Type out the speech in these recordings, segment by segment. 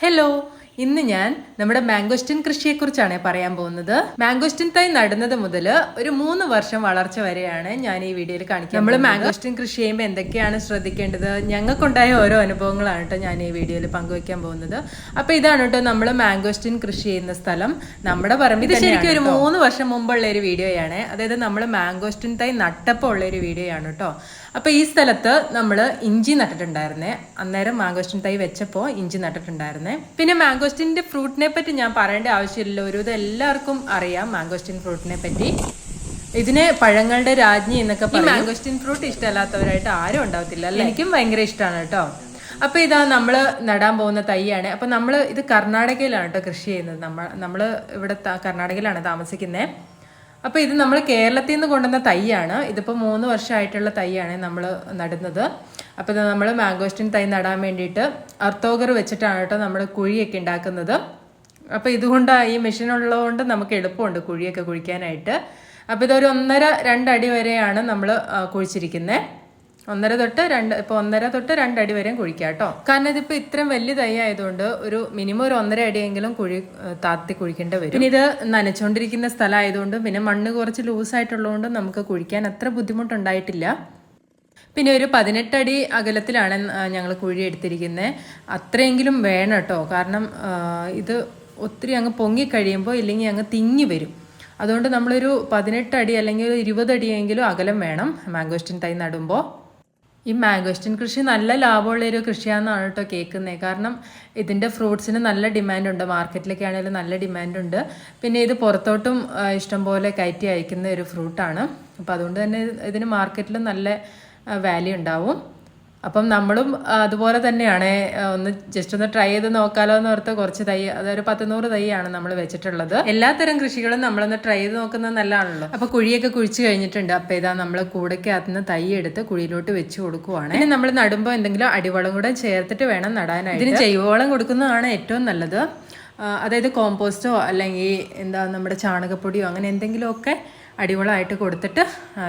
hello. ഇന്ന് ഞാൻ നമ്മുടെ മാംഗോസ്റ്റിൻ കൃഷിയെ കുറിച്ചാണ് പറയാൻ പോകുന്നത്. മാംഗോസ്റ്റിൻ തൈ നടുന്നത് മുതൽ ഒരു മൂന്ന് വർഷം വളർച്ച വരെയാണ് ഞാൻ ഈ വീഡിയോയിൽ കാണിക്കുന്നത് നമ്മൾ മാംഗോസ്റ്റിൻ കൃഷി ചെയ്യുമ്പോൾ എന്തൊക്കെയാണ് ശ്രദ്ധിക്കേണ്ടത്? ഞങ്ങൾക്കുണ്ടായ ഓരോ അനുഭവങ്ങളാണ് കേട്ടോ ഞാൻ ഈ വീഡിയോയിൽ പങ്കുവയ്ക്കാൻ പോകുന്നത്. അപ്പോൾ ഇതാണ് കേട്ടോ നമ്മൾ മാംഗോസ്റ്റിൻ കൃഷി ചെയ്യുന്ന സ്ഥലം. നമ്മുടെ പറമ്പിൽ ഇത് ശരിക്കും ഒരു മൂന്ന് വർഷം മുമ്പുള്ള ഒരു വീഡിയോയാണ്. അതായത് നമ്മൾ മാംഗോസ്റ്റിൻ തൈ നട്ടപ്പോൾ ഉള്ള ഒരു വീഡിയോ ആണ് കേട്ടോ. അപ്പോൾ ഈ സ്ഥലത്ത് നമ്മൾ ഇഞ്ചി നട്ടിട്ടുണ്ടായിരുന്നേ. അന്നേരം മാംഗോസ്റ്റിൻ തൈ വെച്ചപ്പോൾ ഇഞ്ചി നട്ടിട്ടുണ്ടായിരുന്നേ. പിന്നെ മാംഗോസ്റ്റിന്റെ ഫ്രൂട്ടിനെ പറ്റി ഞാൻ പറയേണ്ട ആവശ്യമില്ല ഒരു എല്ലാവർക്കും അറിയാം മാംഗോസ്റ്റിൻ ഫ്രൂട്ടിനെ പറ്റി. ഇതിനെ പഴങ്ങളുടെ രാജ്ഞി എന്നൊക്കെ പറയും. മാംഗോസ്റ്റിൻ ഫ്രൂട്ട് ഇഷ്ടമല്ലാത്തവരായിട്ട് ആരും ഉണ്ടാവത്തില്ല അല്ലേ? എനിക്കും ഭയങ്കര ഇഷ്ടമാണ് കേട്ടോ. അപ്പൊ ഇതാ നമ്മൾ നടാൻ പോകുന്ന തൈയാണ്. അപ്പൊ നമ്മൾ ഇത് കർണാടകയിലാണ് കേട്ടോ കൃഷി ചെയ്യുന്നത്. നമ്മൾ നമ്മൾ ഇവിടെ കർണാടകയിലാണ് താമസിക്കുന്നത് അപ്പോൾ ഇത് നമ്മൾ കേരളത്തിൽ നിന്ന് കൊണ്ടുവന്ന തൈയാണ്. ഇതിപ്പോ മൂന്ന് വർഷമായിട്ടുള്ള തൈയാണ് നമ്മൾ നടുന്നത്. അപ്പോൾ ഇത് നമ്മൾ മാംഗോസ്റ്റിൻ തൈ നടാൻ വേണ്ടിയിട്ട് അർത്തോഗർ വെച്ചിട്ടാണ് കേട്ടോ നമ്മൾ കുഴിയൊക്കെ ഉണ്ടാക്കുന്നത്. അപ്പോൾ ഇതുകൊണ്ട് ഈ മെഷീൻ ഉള്ളതുകൊണ്ട് നമുക്ക് എളുപ്പമുണ്ട് കുഴിയൊക്കെ കുഴിക്കാനായിട്ട്. അപ്പോൾ ഇതൊരു ഒന്നര രണ്ടടി വരെയാണ് നമ്മൾ കുഴിച്ചിരിക്കുന്നത് ഒന്നര തൊട്ട് രണ്ട് ഇപ്പോൾ ഒന്നര തൊട്ട് രണ്ടടി വരെയും കുഴിക്കാം കേട്ടോ. കാരണം ഇതിപ്പോൾ ഇത്രയും വലിയ തൈ ആയതുകൊണ്ട് ഒരു മിനിമം ഒരു ഒന്നര അടിയെങ്കിലും കുഴി താത്തി കുഴിക്കേണ്ടി വരും. പിന്നെ ഇത് നനച്ചുകൊണ്ടിരിക്കുന്ന സ്ഥലമായതുകൊണ്ട് പിന്നെ മണ്ണ് കുറച്ച് ലൂസായിട്ടുള്ളതുകൊണ്ട് നമുക്ക് കുഴിക്കാൻ അത്ര ബുദ്ധിമുട്ടുണ്ടായിട്ടില്ല. പിന്നെ ഒരു പതിനെട്ടടി അകലത്തിലാണ് ഞങ്ങൾ കുഴി എടുത്തിരിക്കുന്നത് അത്രയെങ്കിലും വേണം കേട്ടോ. കാരണം ഇത് ഒത്തിരി അങ്ങ് പൊങ്ങി കഴിയുമ്പോൾ ഇല്ലെങ്കിൽ അങ്ങ് തിങ്ങി വരും. അതുകൊണ്ട് നമ്മളൊരു പതിനെട്ടടി അല്ലെങ്കിൽ ഒരു ഇരുപതടിയെങ്കിലും അകലം വേണം മാംഗോസ്റ്റിൻ തൈ നടുമ്പോൾ ഈ മാംഗോസ്റ്റിൻ കൃഷി നല്ല ലാഭമുള്ള ഒരു കൃഷിയാണെന്നാണ് കേട്ടോ കേൾക്കുന്നത് കാരണം ഇതിന്റെ ഫ്രൂട്ട്സിന് നല്ല ഡിമാൻഡുണ്ട്. മാർക്കറ്റിലൊക്കെ ആണെങ്കിലും നല്ല ഡിമാൻഡുണ്ട്. പിന്നെ ഇത് പുറത്തോട്ടും ഇഷ്ടംപോലെ കയറ്റി അയക്കുന്ന ഒരു ഫ്രൂട്ടാണ്. അപ്പോൾ അതുകൊണ്ട് തന്നെ ഇതിന് മാർക്കറ്റിൽ നല്ല വാല്യൂ ഉണ്ടാവും. അപ്പം നമ്മളും അതുപോലെ തന്നെയാണ് ഒന്ന് ജസ്റ്റ് ഒന്ന് ട്രൈ ചെയ്ത് നോക്കാലോ എന്ന് ഓർത്ത് കുറച്ച് തൈ അതൊരു പത്തുനൂറ് തൈയാണ് നമ്മൾ വെച്ചിട്ടുള്ളത്. എല്ലാത്തരം കൃഷികളും നമ്മളൊന്ന് ട്രൈ ചെയ്ത് നോക്കുന്നത് നല്ലതാണല്ലോ. അപ്പൊ കുഴിയൊക്കെ കുഴിച്ച് കഴിഞ്ഞിട്ടുണ്ട്. അപ്പൊ ഇതാ നമ്മൾ കൂടക്കകത്ത് നിന്ന് തൈ എടുത്ത് കുഴിയിലോട്ട് വെച്ച് കൊടുക്കുവാണ്. ഇനി നമ്മൾ നടുമ്പോൾ എന്തെങ്കിലും അടിവളം കൂടെ ചേർത്തിട്ട് വേണം നടാനായിട്ട്. ഇതിന് ജൈവവളം കൊടുക്കുന്നതാണ് ഏറ്റവും നല്ലത്. അതായത് കോമ്പോസ്റ്റോ അല്ലെങ്കിൽ എന്താ നമ്മുടെ ചാണകപ്പൊടിയോ അങ്ങനെ എന്തെങ്കിലുമൊക്കെ അടിവളമായിട്ട് കൊടുത്തിട്ട്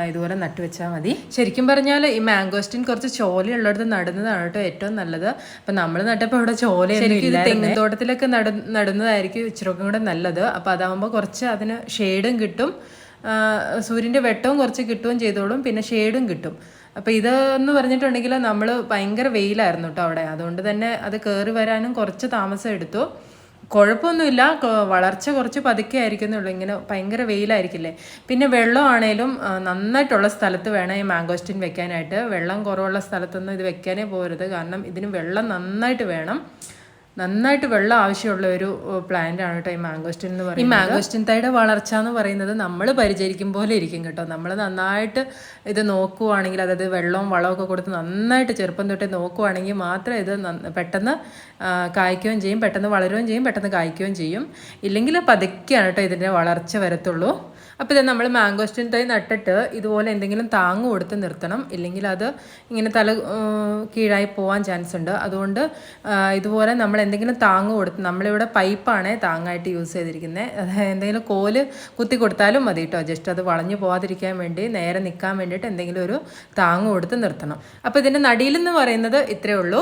ഇതുപോലെ നട്ടുവെച്ചാൽ മതി. ശരിക്കും പറഞ്ഞാൽ ഈ മാംഗോസ്റ്റിൻ കുറച്ച് ചോലയുള്ളിടത്ത് നടുന്നതാണ് കേട്ടോ ഏറ്റവും നല്ലത്. അപ്പം നമ്മൾ നട്ടപ്പോൾ ഇവിടെ ചോല ശരിക്കും തോട്ടത്തിലൊക്കെ നട നടുന്നതായിരിക്കും ഇച്ചിരി കൂടെ നല്ലത്. അപ്പോൾ അതാകുമ്പോൾ കുറച്ച് അതിന് ഷെയ്ഡും കിട്ടും. സൂര്യന്റെ വെട്ടവും കുറച്ച് കിട്ടുകയും ചെയ്തോളും. പിന്നെ ഷെയ്ഡും കിട്ടും. അപ്പോൾ ഇതെന്ന് പറഞ്ഞിട്ടുണ്ടെങ്കിൽ നമ്മൾ ഭയങ്കര വെയിലായിരുന്നു കേട്ടോ അവിടെ. അതുകൊണ്ട് തന്നെ അത് കയറി വരാനും കുറച്ച് താമസം എടുത്തു. കുഴപ്പമൊന്നുമില്ല. വളർച്ച കുറച്ച് പതുക്കെ ആയിരിക്കുന്നുള്ളൂ ഇങ്ങനെ ഭയങ്കര വെയിലായിരിക്കില്ലേ? പിന്നെ വെള്ളമാണേലും നന്നായിട്ടുള്ള സ്ഥലത്ത് വേണം ഈ മാംഗോസ്റ്റിൻ വെക്കാനായിട്ട്. വെള്ളം കുറവുള്ള സ്ഥലത്തൊന്നും ഇത് വെക്കാനേ പോരുത് കാരണം ഇതിന് വെള്ളം നന്നായിട്ട് വേണം. നന്നായിട്ട് വെള്ളം ആവശ്യമുള്ള ഒരു പ്ലാന്റ് ആണ് കേട്ടോ ഈ മാംഗോസ്റ്റിൻ എന്ന് പറയുന്നത്. ഈ മാംഗോസ്റ്റിൻ തൈയുടെ വളർച്ച എന്ന് പറയുന്നത് നമ്മൾ പരിചരിക്കും പോലെ ഇരിക്കും കേട്ടോ. നമ്മൾ നന്നായിട്ട് ഇത് നോക്കുവാണെങ്കിൽ അതായത് വെള്ളവും വളമൊക്കെ കൊടുത്ത് നന്നായിട്ട് ചെറുപ്പം തൊട്ടേ നോക്കുവാണെങ്കിൽ മാത്രം ഇത് പെട്ടെന്ന് കായ്ക്കുകയും ചെയ്യും പെട്ടെന്ന് വളരുകയും ചെയ്യും പെട്ടെന്ന് കായ്ക്കുകയും ചെയ്യും. ഇല്ലെങ്കിൽ പതുക്കെയാണ് കേട്ടോ ഇതിന്റെ വളർച്ച വരത്തുള്ളൂ. അപ്പോൾ ഇത് നമ്മൾ മാംഗോസ്റ്റിൻ തൈ നട്ടിട്ട് ഇതുപോലെ എന്തെങ്കിലും താങ്ങ് കൊടുത്ത് നിർത്തണം. ഇല്ലെങ്കിൽ അത് ഇങ്ങനെ തല കീഴായി പോകാൻ ചാൻസ് ഉണ്ട്. അതുകൊണ്ട് ഇതുപോലെ നമ്മൾ എന്തെങ്കിലും താങ്ങ് കൊടുത്ത് നമ്മളിവിടെ പൈപ്പാണ് താങ്ങായിട്ട് യൂസ് ചെയ്തിരിക്കുന്നത്. എന്തെങ്കിലും കോൽ കുത്തി കൊടുത്താലും മതി കേട്ടോ ജസ്റ്റ് അത് വളഞ്ഞു പോകാതിരിക്കാൻ വേണ്ടി നേരെ നിൽക്കാൻ വേണ്ടിയിട്ട് എന്തെങ്കിലും ഒരു താങ്ങ് കൊടുത്ത് നിർത്തണം. അപ്പോൾ ഇതിന്റെ നടിയിലെന്ന് പറയുന്നത് ഇത്രയേ ഉള്ളൂ.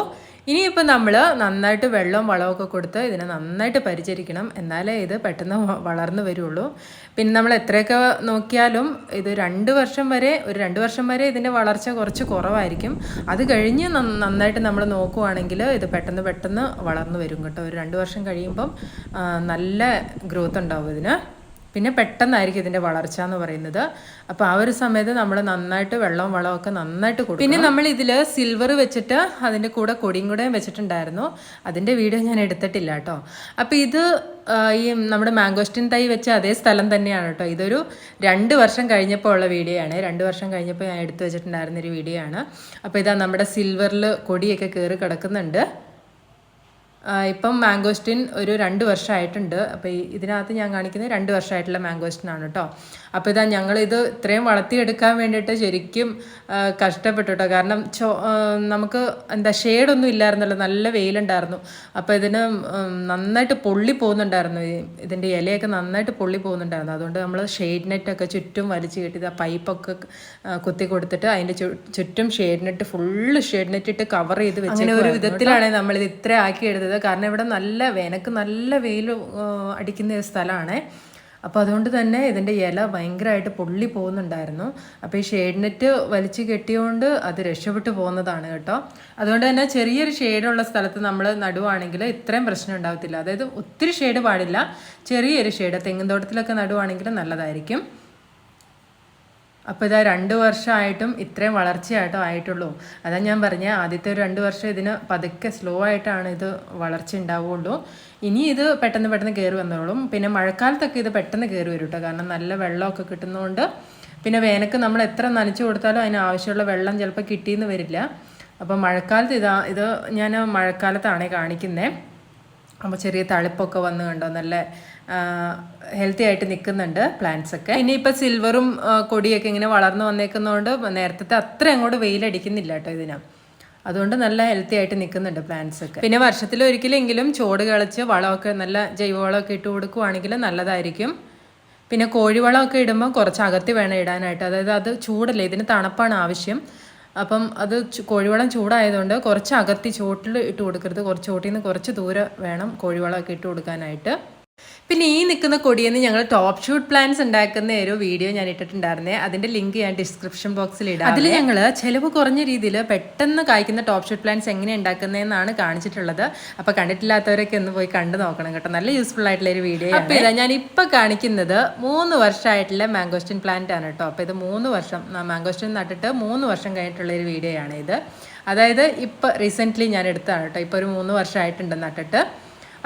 ഇനിയിപ്പോൾ നമ്മൾ നന്നായിട്ട് വെള്ളവും വളമൊക്കെ കൊടുത്ത് ഇതിനെ നന്നായിട്ട് പരിചരിക്കണം. എന്നാലേ ഇത് പെട്ടെന്ന് വളർന്നു വരുള്ളൂ. പിന്നെ നമ്മൾ എത്രയൊക്കെ നോക്കിയാലും ഇത് രണ്ട് വർഷം വരെ ഒരു രണ്ട് വർഷം വരെ ഇതിന്റെ വളർച്ച കുറച്ച് കുറവായിരിക്കും. അത് കഴിഞ്ഞ് നന്നായിട്ട് നമ്മൾ നോക്കുവാണെങ്കിൽ ഇത് പെട്ടെന്ന് പെട്ടെന്ന് വളർന്നു വരും കേട്ടോ. ഒരു രണ്ട് വർഷം കഴിയുമ്പം നല്ല ഗ്രോത്ത് ഉണ്ടാവും ഇതിന്. പിന്നെ പെട്ടെന്നായിരിക്കും ഇതിന്റെ വളർച്ച എന്ന് പറയുന്നത്. അപ്പോൾ ആ ഒരു സമയത്ത് നമ്മൾ നന്നായിട്ട് വെള്ളവും വളവും ഒക്കെ നന്നായിട്ട് കൊടുക്കും പിന്നെ നമ്മൾ ഇതിൽ സിൽവർ വെച്ചിട്ട് അതിന്റെ കൂടെ കൊടിയും കൂടെ വെച്ചിട്ടുണ്ടായിരുന്നു. അതിന്റെ വീഡിയോ ഞാൻ എടുത്തിട്ടില്ല കേട്ടോ. അപ്പോൾ ഇത് ഈ നമ്മുടെ മാംഗോസ്റ്റിൻ തൈ വെച്ച അതേ സ്ഥലം തന്നെയാണ് കേട്ടോ. ഇതൊരു രണ്ട് വർഷം കഴിഞ്ഞപ്പോൾ ഉള്ള വീഡിയോ ആണ്. രണ്ട് വർഷം കഴിഞ്ഞപ്പോൾ ഞാൻ എടുത്തു വെച്ചിട്ടുണ്ടായിരുന്ന ഒരു വീഡിയോ ആണ്. അപ്പോൾ ഇതാ നമ്മുടെ സിൽവറിൽ കൊടിയൊക്കെ കയറി കിടക്കുന്നുണ്ട്. ഇപ്പം മാംഗോസ്റ്റിൻ ഒരു രണ്ട് വർഷമായിട്ടുണ്ട് അപ്പോൾ ഈ ഇതിനകത്ത് ഞാൻ കാണിക്കുന്നത് രണ്ട് വർഷമായിട്ടുള്ള മാംഗോസ്റ്റിൻ ആണ് കേട്ടോ അപ്പോൾ ഇതാ ഞങ്ങളിത് ഇത്രയും വളർത്തിയെടുക്കാൻ വേണ്ടിയിട്ട് ശരിക്കും കഷ്ടപ്പെട്ടു കേട്ടോ കാരണം ചോ നമുക്ക് എന്താ ഷെയ്ഡൊന്നും ഇല്ലായിരുന്നല്ലോ. നല്ല വെയിലുണ്ടായിരുന്നു. അപ്പോൾ ഇതിന് നന്നായിട്ട് പൊള്ളി പോകുന്നുണ്ടായിരുന്നു. ഇതിന്റെ ഇലയൊക്കെ നന്നായിട്ട് പൊള്ളി പോകുന്നുണ്ടായിരുന്നു. അതുകൊണ്ട് നമ്മൾ ഷെയ്ഡ് നെറ്റൊക്കെ ചുറ്റും വലിച്ചു കെട്ടി ആ പൈപ്പൊക്കെ കുത്തി കൊടുത്തിട്ട് അതിന്റെ ചുറ്റും shade net full shade net ഇട്ട് കവർ ചെയ്ത് വെച്ച് അങ്ങനെ ഒരു വിധത്തിലാണ് നമ്മളിത് ഇത് ഇത്ര ആക്കി എടുത്തത് ചെയ്തത്. കാരണം ഇവിടെ നല്ല വേനക്ക് നല്ല വെയിൽ അടിക്കുന്ന ഒരു സ്ഥലമാണ്. അപ്പോൾ അതുകൊണ്ട് തന്നെ ഇതിന്റെ ഇല ഭയങ്കരമായിട്ട് പൊള്ളി പോകുന്നുണ്ടായിരുന്നു. അപ്പോൾ ഈ ഷെയ്ഡ് നെറ്റ് വലിച്ചു കെട്ടിയോണ്ട് അത് രക്ഷപ്പെട്ടു പോകുന്നതാണ് കേട്ടോ. അതുകൊണ്ട് തന്നെ ചെറിയൊരു ഷെയ്ഡുള്ള സ്ഥലത്ത് നമ്മൾ നടുവാണെങ്കിൽ ഇത്രയും പ്രശ്നം ഉണ്ടാകത്തില്ല അതായത് ഒത്തിരി ഷെയ്ഡ് പാടില്ല. ചെറിയൊരു ഷെയ്ഡ് തെങ്ങിൻ തോട്ടത്തിലൊക്കെ നടുവാണെങ്കിൽ നല്ലതായിരിക്കും. അപ്പോൾ ഇതാ രണ്ട് വർഷമായിട്ടും ഇത്രയും വളർച്ചയായിട്ടോ ആയിട്ടുള്ളൂ. അതാ ഞാൻ പറഞ്ഞ ആദ്യത്തെ ഒരു രണ്ട് വർഷം ഇതിന് പതുക്കെ സ്ലോ ആയിട്ടാണ് ഇത് വളർച്ച ഉണ്ടാവുകയുള്ളൂ ഇനി ഇത് പെട്ടെന്ന് പെട്ടെന്ന് കയറി വന്നോളും. പിന്നെ മഴക്കാലത്തൊക്കെ ഇത് പെട്ടെന്ന് കയറി വരും കേട്ടോ കാരണം നല്ല വെള്ളമൊക്കെ കിട്ടുന്നതുകൊണ്ട് പിന്നെ വേനക്ക് നമ്മൾ എത്ര നനച്ചു കൊടുത്താലും അതിന് ആവശ്യമുള്ള വെള്ളം ചിലപ്പോൾ കിട്ടിയെന്ന് വരില്ല. അപ്പോൾ മഴക്കാലത്ത് ഇതാ ഇത് ഞാൻ മഴക്കാലത്താണ് കാണിക്കുന്നത് അപ്പോൾ ചെറിയ തളിപ്പൊക്കെ വന്ന് കണ്ടോ നല്ല ഹെൽത്തി ആയിട്ട് നിൽക്കുന്നുണ്ട് പ്ലാന്റ്സ് ഒക്കെ. ഇനിയിപ്പോൾ സിൽവറും കൊടിയൊക്കെ ഇങ്ങനെ വളർന്നു വന്നേക്കുന്നതുകൊണ്ട് നേരത്തെ അത്ര അങ്ങോട്ട് വെയിലടിക്കുന്നില്ല കേട്ടോ ഇതിന്. അതുകൊണ്ട് നല്ല ഹെൽത്തി ആയിട്ട് നിൽക്കുന്നുണ്ട് പ്ലാന്റ്സ് ഒക്കെ. പിന്നെ വർഷത്തിൽ ഒരിക്കലെങ്കിലും ചോട് കളിച്ച് വളമൊക്കെ നല്ല ജൈവവളമൊക്കെ ഇട്ട് കൊടുക്കുവാണെങ്കിൽ നല്ലതായിരിക്കും. പിന്നെ കോഴിവളമൊക്കെ ഇടുമ്പോൾ കുറച്ച് അകത്തി വേണം ഇടാനായിട്ട്. അതായത് അത് ചൂടല്ലേ ഇതിന് തണുപ്പാണ് ആവശ്യം. അപ്പം അത് കോഴിവളം ചൂടായതുകൊണ്ട് കുറച്ച് അകത്തി ചോട്ടിൽ ഇട്ട് കൊടുക്കരുത്. കുറച്ച് ചോട്ടിൽ നിന്ന് കുറച്ച് ദൂരെ വേണം കോഴിവളമൊക്കെ ഇട്ട് കൊടുക്കാനായിട്ട്. പിന്നെ ഈ നിൽക്കുന്ന കൊടിയെന്ന് ഞങ്ങൾ ടോപ്പ് ഷൂട്ട് പ്ലാൻസ് ഉണ്ടാക്കുന്ന ഒരു വീഡിയോ ഞാൻ ഇട്ടിട്ടുണ്ടായിരുന്നേ. അതിന്റെ ലിങ്ക് ഞാൻ ഡിസ്ക്രിപ്ഷൻ ബോക്സിൽ ഇടാം അതിൽ ഞങ്ങൾ ചിലവ് കുറഞ്ഞ രീതിയിൽ പെട്ടെന്ന് കായ്ക്കുന്ന ടോപ്പ് ഷൂട്ട് പ്ലാൻസ് എങ്ങനെ ഉണ്ടാക്കുന്നതെന്നാണ് കാണിച്ചിട്ടുള്ളത്. അപ്പോൾ കണ്ടിട്ടില്ലാത്തവരൊക്കെ ഒന്ന് പോയി കണ്ടു നോക്കണം കേട്ടോ. നല്ല യൂസ്ഫുൾ ആയിട്ടുള്ള ഒരു വീഡിയോ അപ്പോൾ ഇതാ ഞാൻ ഇപ്പോൾ കാണിക്കുന്നത് മൂന്ന് വർഷമായിട്ടുള്ള മാംഗോസ്റ്റിൻ പ്ലാന്റ് ആണ് കേട്ടോ. അപ്പോൾ ഇത് മൂന്ന് വർഷം മാംഗോസ്റ്റിൻ നട്ടിട്ട് മൂന്ന് വർഷം കഴിഞ്ഞിട്ടുള്ള ഒരു വീഡിയോ ആണ് ഇത്. അതായത് ഇപ്പോൾ റീസെന്റ്ലി ഞാൻ എടുത്തതാണ് കേട്ടോ. ഇപ്പോൾ ഒരു മൂന്ന് വർഷമായിട്ടുണ്ട് നട്ടിട്ട്.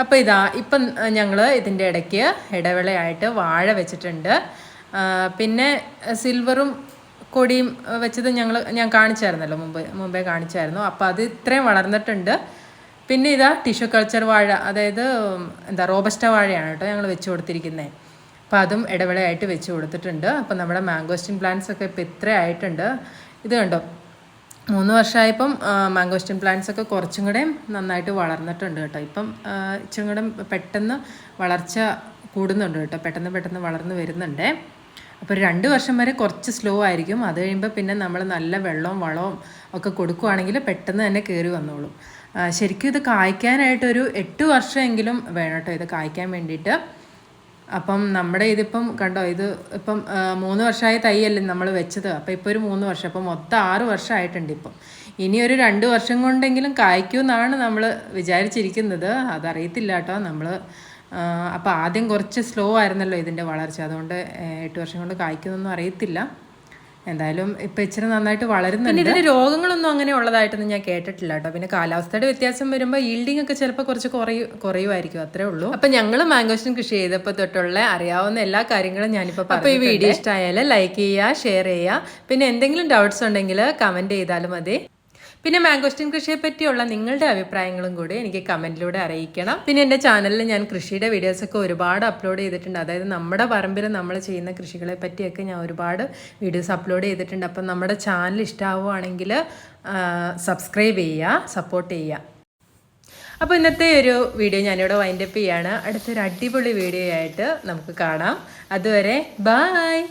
അപ്പോൾ ഇതാ ഇപ്പം ഞങ്ങൾ ഇതിന്റെ ഇടയ്ക്ക് ഇടവേളയായിട്ട് വാഴ വെച്ചിട്ടുണ്ട്. പിന്നെ സിൽവറും കൊടിയും വെച്ചത് ഞങ്ങൾ ഞാൻ കാണിച്ചായിരുന്നല്ലോ മുമ്പ് മുമ്പേ കാണിച്ചായിരുന്നു. അപ്പോൾ അത് ഇത്രയും വളർന്നിട്ടുണ്ട്. പിന്നെ ഇതാ ടിഷ്യൂ കൾച്ചർ വാഴ അതായത് എന്താ റോബസ്റ്റ വാഴയാണ് കേട്ടോ ഞങ്ങൾ വെച്ച് കൊടുത്തിരിക്കുന്നത് അപ്പോൾ അതും ഇടവേളയായിട്ട് വെച്ച് കൊടുത്തിട്ടുണ്ട്. അപ്പോൾ നമ്മുടെ മാംഗോസ്റ്റിൻ പ്ലാന്റ്സ് ഒക്കെ ഇപ്പോൾ ഇത്ര ആയിട്ടുണ്ട്. ഇത് കണ്ടോ? മൂന്ന് വർഷമായപ്പം മാംഗോസ്റ്റിൻ പ്ലാന്റ്സ് ഒക്കെ കുറച്ചും കൂടെ നന്നായിട്ട് വളർന്നിട്ടുണ്ട് കേട്ടോ. ഇപ്പം ഇച്ചിരി കൂടെ പെട്ടെന്ന് വളർച്ച കൂടുന്നുണ്ട് കേട്ടോ. പെട്ടെന്ന് പെട്ടെന്ന് വളർന്നു വരുന്നുണ്ട്. അപ്പോൾ രണ്ട് വർഷം വരെ കുറച്ച് സ്ലോ ആയിരിക്കും. അത് കഴിയുമ്പോൾ പിന്നെ നമ്മൾ നല്ല വെള്ളവും വളവും ഒക്കെ കൊടുക്കുകയാണെങ്കിൽ പെട്ടെന്ന് തന്നെ കയറി വന്നോളും. ശരിക്കും ഇത് കായ്ക്കാനായിട്ടൊരു എട്ട് വർഷമെങ്കിലും വേണം കേട്ടോ ഇത് കായ്ക്കാൻ വേണ്ടിയിട്ട്. അപ്പം നമ്മുടെ ഇതിപ്പം കണ്ടോ ഇത് ഇപ്പം മൂന്ന് വർഷമായ തൈയല്ലേ നമ്മൾ വെച്ചത്. അപ്പം ഇപ്പോൾ ഒരു മൂന്ന് വർഷം അപ്പം മൊത്തം ആറ് വർഷമായിട്ടുണ്ട് ഇപ്പം. ഇനി ഒരു രണ്ട് വർഷം കൊണ്ടെങ്കിലും കായ്ക്കുമെന്നാണ് നമ്മൾ വിചാരിച്ചിരിക്കുന്നത്. അതറിയത്തില്ല കേട്ടോ നമ്മൾ. അപ്പോൾ ആദ്യം കുറച്ച് സ്ലോ ആയിരുന്നല്ലോ ഇതിന്റെ വളർച്ച. അതുകൊണ്ട് എട്ട് വർഷം കൊണ്ട് കായ്ക്കുമെന്നൊന്നും അറിയത്തില്ല. എന്തായാലും ഇപ്പൊ ഇച്ചിരി നന്നായിട്ട് വളരുന്നുണ്ട്. പിന്നെ ഇതിന് രോഗങ്ങളൊന്നും അങ്ങനെ ഉള്ളതായിട്ടൊന്നും ഞാൻ കേട്ടിട്ടില്ല കേട്ടോ പിന്നെ കാലാവസ്ഥയുടെ വ്യത്യാസം വരുമ്പോൾ ഈൽഡിങ് ഒക്കെ ചിലപ്പോൾ കുറച്ച് കുറയും കുറയുമായിരിക്കും അത്രേ ഉള്ളൂ. അപ്പൊ ഞങ്ങൾ മാംഗോസ്റ്റിൻ കൃഷി ചെയ്തപ്പോൾ തൊട്ടുള്ള അറിയാവുന്ന എല്ലാ കാര്യങ്ങളും ഞാനിപ്പോൾ അപ്പോൾ ഈ വീഡിയോ ഇഷ്ടമായാലും ലൈക്ക് ചെയ്യുക ഷെയർ ചെയ്യുക പിന്നെ എന്തെങ്കിലും ഡൗട്ട്സ് ഉണ്ടെങ്കിൽ കമന്റ് ചെയ്താലും മതി. പിന്നെ മാംഗോസ്റ്റിൻ കൃഷിയെ പറ്റിയുള്ള നിങ്ങളുടെ അഭിപ്രായങ്ങളും കൂടി എനിക്ക് കമന്റിലൂടെ അറിയിക്കണം. പിന്നെ എന്റെ ചാനലിൽ ഞാൻ കൃഷിയുടെ വീഡിയോസ് ഒക്കെ ഒരുപാട് അപ്ലോഡ് ചെയ്തിട്ടുണ്ട്. അതായത് നമ്മുടെ പറമ്പിൽ നമ്മൾ ചെയ്യുന്ന കൃഷികളെ പറ്റിയൊക്കെ ഞാൻ ഒരുപാട് വീഡിയോസ് അപ്ലോഡ് ചെയ്തിട്ടുണ്ട്. അപ്പം നമ്മുടെ ചാനൽ ഇഷ്ടമാവുകയാണെങ്കിൽ സബ്സ്ക്രൈബ് ചെയ്യുക സപ്പോർട്ട് ചെയ്യുക. അപ്പോൾ ഇന്നത്തെ ഒരു വീഡിയോ ഞാനിവിടെ വൈൻഡപ്പ് ചെയ്യാണ്. അടുത്തൊരു അടിപൊളി വീഡിയോ ആയിട്ട് നമുക്ക് കാണാം. അതുവരെ ബായ്